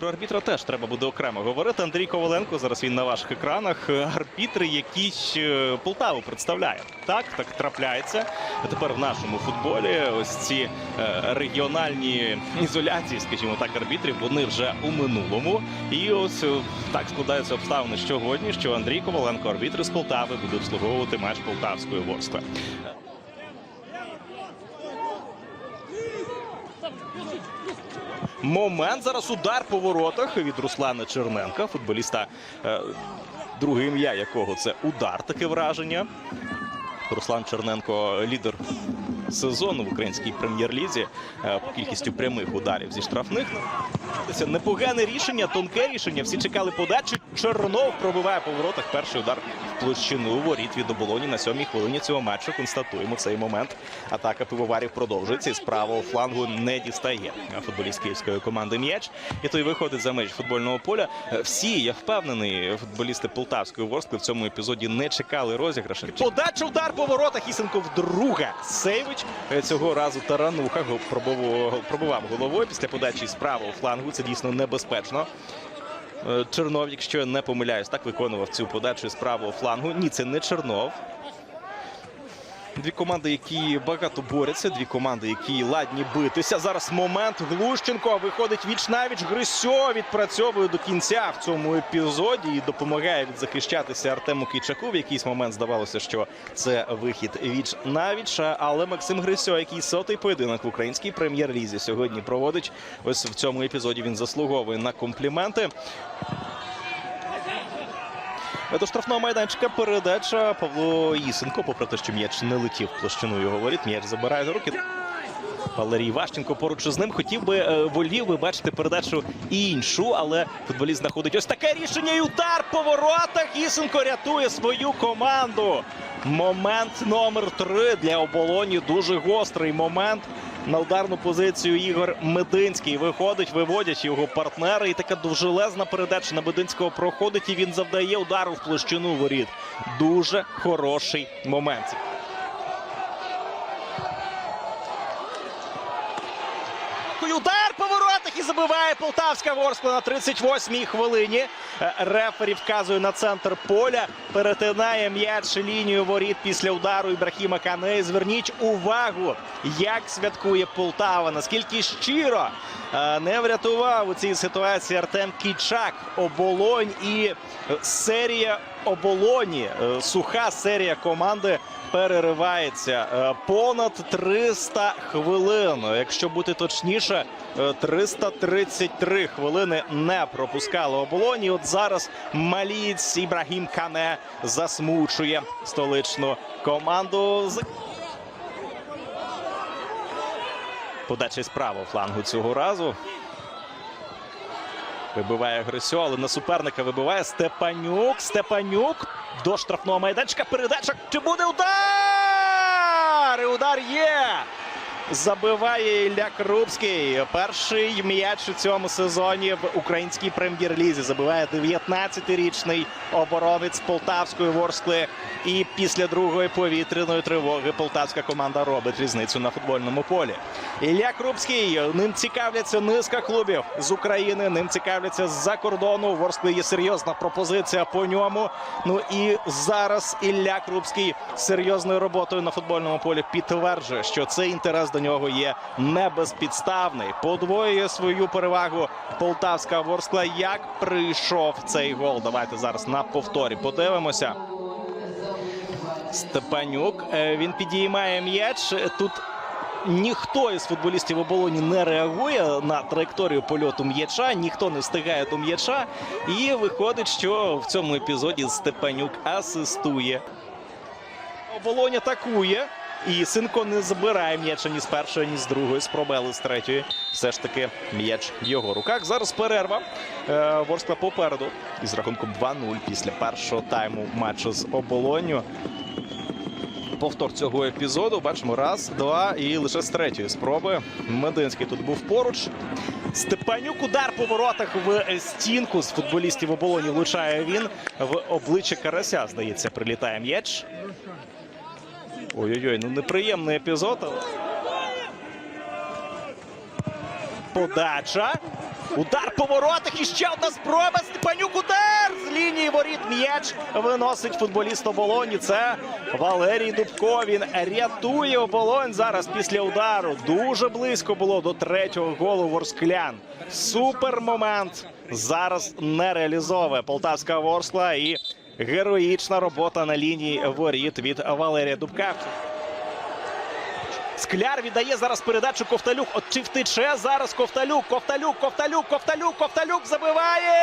Про арбітра теж треба буде окремо говорити. Андрій Коваленко, зараз він на ваших екранах. Арбітр, який е, Полтаву представляє. Так, так трапляється. Тепер в нашому футболі ось ці е, регіональні ізоляції, скажімо так, арбітрів, вони вже у минулому. І ось е, так складаються обставини сьогодні, що Андрій Коваленко, арбітр з Полтави, буде обслуговувати матч Полтавської Ворскли. Момент зараз удар по воротах від Руслана Черненка, футболіста, е, друге ім'я якого це удар, таке враження. Руслан Черненко лідер сезону в українській прем'єр-лізі е, по кількістю прямих ударів зі штрафних. Це непогане рішення, тонке рішення. Всі чекали подачі. Чернов пробиває по воротах. Перший удар площину воріт від оболоні на сьомій хвилині цього матчу. Констатуємо цей момент. Атака пивоварів продовжується. І з правого флангу не дістає футболіст київської команди м'яч. І той виходить за меж футбольного поля. Всі, я впевнений, футболісти Полтавської Ворскли в цьому епізоді не чекали розіграшу. Подача удар по воротах. Ісенко вдруге. Сейвич цього разу Тарануха пробував головою після подачі з правого флангу. Це дійсно небезпечно. Е, Чернов, якщо я не помиляюсь, так виконував цю подачу з правого флангу. Ні, це не Чернов. Дві команди, які багато борються, дві команди, які ладні битися. Зараз момент Глущенко виходить віч навіч. Грисьо відпрацьовує до кінця в цьому епізоді і допомагає відзахищатися Артему Кійчаку. В якийсь момент здавалося, що це вихід віч навіч. Але Максим Грисьо, який сотий поєдинок в українській прем'єр-лізі сьогодні проводить. Ось в цьому епізоді він заслуговує на компліменти. До штрафного майданчика передача Павло Ісенко, попри те, що м'яч не летів площину його воріт, м'яч забирає за руки. Валерій Ващенко поруч із ним хотів би е, волів би бачити передачу іншу, але футболіст знаходить ось таке рішення. І удар по воротах. Ісенко рятує свою команду. Момент номер три для оболоні. Дуже гострий момент. На ударну позицію Ігор Мединський виходить, виводять його партнери. І така довжелезна передача на Мединського проходить. І він завдає удару в площину воріт. Дуже хороший момент. Удар по воротах і забиває Полтавська Ворскла на 38-й хвилині. Е, Рефері вказує на центр поля. Перетинає м'яч лінію воріт після удару Ібрахіма Кане. Зверніть увагу, як святкує Полтава. Наскільки щиро е, не врятував у цій ситуації Артем Кічак. Оболонь і е, серія оболоні. е, Суха серія команди переривається. Е, Понад 300 хвилин. Якщо бути точніше, е, 333 хвилини не пропускали оболоні. От зараз малієць Ібрагім Кане засмучує столичну команду. З правого флангу цього разу. Вибиває Грисьо, але на суперника вибиває Степанюк. Степанюк до штрафного майданчика. Передача. Чи буде удар? І удар є. Забиває Ілля Крупський. Перший м'яч у цьому сезоні в українській прем'єр-лізі. Забиває 19-річний оборонець Полтавської Ворскли. І після другої повітряної тривоги полтавська команда робить різницю на футбольному полі. Ілля Крупський. Ним цікавляться низка клубів з України. Ним цікавляться з-за кордону. Ворскли є серйозна пропозиція по ньому. Ну і зараз Ілля Крупський серйозною роботою на футбольному полі підтверджує, що цей інтерес до нього є не безпідставний. Подвоює свою перевагу полтавська Ворскла. Як прийшов цей гол? Давайте зараз на повторі подивимося. Степанюк. Е, Він підіймає м'яч. Тут ніхто із футболістів оболоні не реагує на траєкторію польоту м'яча, ніхто не встигає до м'яча. І виходить, що в цьому епізоді Степанюк асистує. Оболонь атакує. І Синко не забирає м'яча ні з першої, ні з другої спроби, але з третьої. Все ж таки м'яч в його руках. Зараз перерва. Е, Ворскла попереду. Із рахунком 2-0 після першого тайму матчу з оболонню. Повтор цього епізоду. Бачимо раз, два і лише з третьої спроби. Мединський тут був поруч. Степанюк удар по воротах в стінку з футболістів оболоні влучає він. В обличчя Карася, здається, прилітає м'яч. Ой-ой-ой, ну неприємний епізод. Подача. Удар по воротах і ще одна спроба. Степанюк удар з лінії воріт. М'яч виносить футболіст оболоні. Це Валерій Дубко. Він рятує оболонь зараз після удару. Дуже близько було до третього голу ворсклян. Супер момент. Зараз не реалізовує Полтавська Ворскла і героїчна робота на лінії воріт від Валерія Дубка. Скляр віддає зараз передачу Ковталюк. От чи втече зараз Ковталюк? Ковталюк, Ковталюк, Ковталюк, Ковталюк забиває!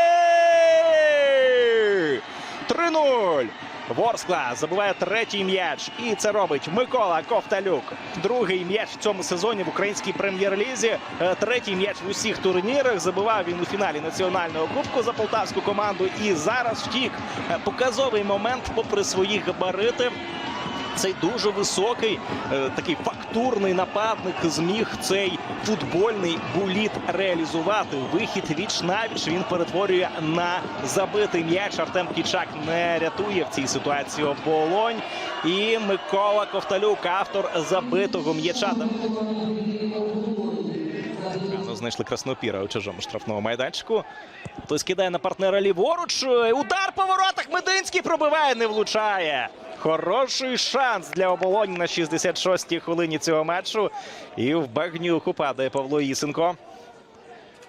3-0. Ворскла забиває третій м'яч. І це робить Микола Ковталюк. Другий м'яч в цьому сезоні в українській прем'єр-лізі. Е, Третій м'яч в усіх турнірах. Забивав він у фіналі національного кубку за полтавську команду. І зараз втік. Е, Показовий момент, попри свої габарити. Цей дуже високий, е, такий фактурний нападник зміг цей футбольний буліт реалізувати. Вихід віч навіч він перетворює на забитий м'яч. Артем Кічак не рятує в цій ситуації оболонь. І Микола Ковталюк, автор забитого м'яча. Знайшли краснопіра у чужому штрафному майданчику. Той скидає на партнера ліворуч. Удар по воротах. Мединський пробиває, не влучає. Хороший шанс для оболоні на 66-й хвилині цього матчу. І в багнюку падає Павло Ісенко.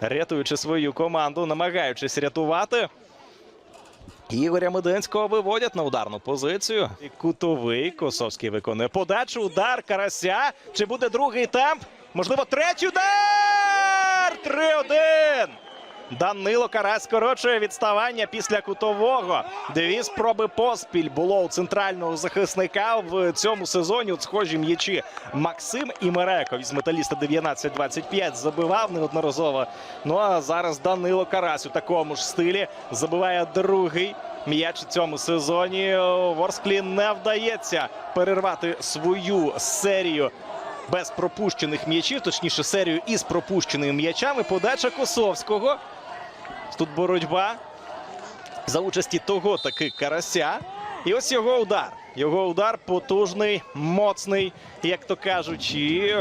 Рятуючи свою команду, намагаючись рятувати. Ігоря Мединського виводять на ударну позицію. І кутовий Косовський виконує подачу. Удар Карася. Чи буде другий темп? Можливо, третій удар! 3-1! Данило Карась скорочує відставання після кутового. Дві спроби поспіль було у центрального захисника в цьому сезоні. От схожі м'ячі Максим Імереков із металіста 19-25 забивав неодноразово. Ну а зараз Данило Карась у такому ж стилі забиває другий. М'яч у цьому сезоні Ворсклі не вдається перервати свою серію без пропущених м'ячів, точніше, серію із пропущеними м'ячами. Подача Косовського. Тут боротьба за участі того таки карася. І ось його удар. Його удар потужний, моцний, як то кажуть. І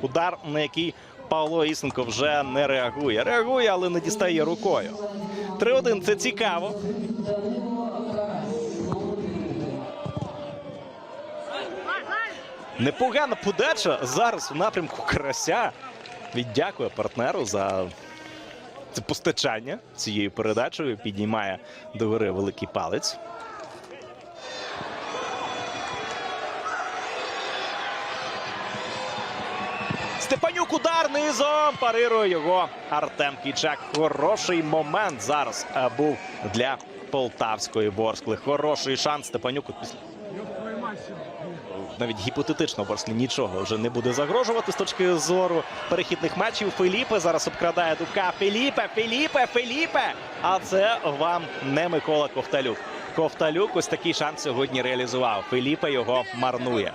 удар, на який Павло Ісенко вже не реагує. Реагує, але не дістає рукою. 3-1 це цікаво. Непогана подача зараз у напрямку Карася. Віддякує партнеру за це постачання цією передачею. Піднімає догори великий палець. Степанюк удар низом. Парирує його Артем Кічак. Хороший момент зараз е, був для полтавської Ворскли. Хороший шанс Степанюк після навіть гіпотетично Ворслі нічого вже не буде загрожувати з точки зору перехідних матчів. Феліпе зараз обкрадає Дубка. Феліпе, Феліпе, Феліпе. А це вам не Микола Ковталюк. Ковталюк ось такий шанс сьогодні реалізував. Феліпе його марнує.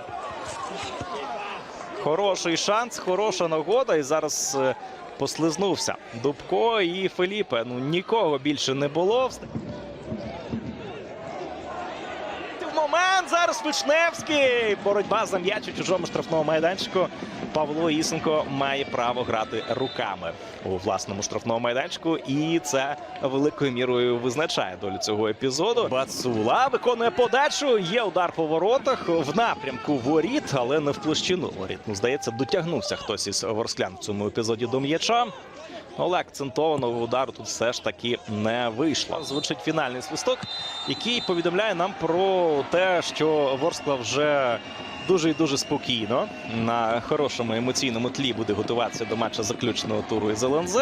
Хороший шанс, хороша нагода. І зараз е, послизнувся Дубко і Феліпе. Ну нікого більше не було. Момент зараз Вишневський. Боротьба за м'яч у чужому штрафному майданчику. Павло Ісенко має право грати руками у власному штрафному майданчику. І це великою мірою визначає долю цього епізоду. Бацула виконує подачу. Є удар по воротах в напрямку воріт, але не в площину воріт. Ну, здається, дотягнувся хтось із ворсклян в цьому епізоді до м'яча. Але акцентованого удару тут все ж таки не вийшло. Звучить фінальний свисток, який повідомляє нам про те, що Ворскла вже дуже і дуже спокійно на хорошому емоційному тлі буде готуватися до матча заключного туру із ЛНЗ.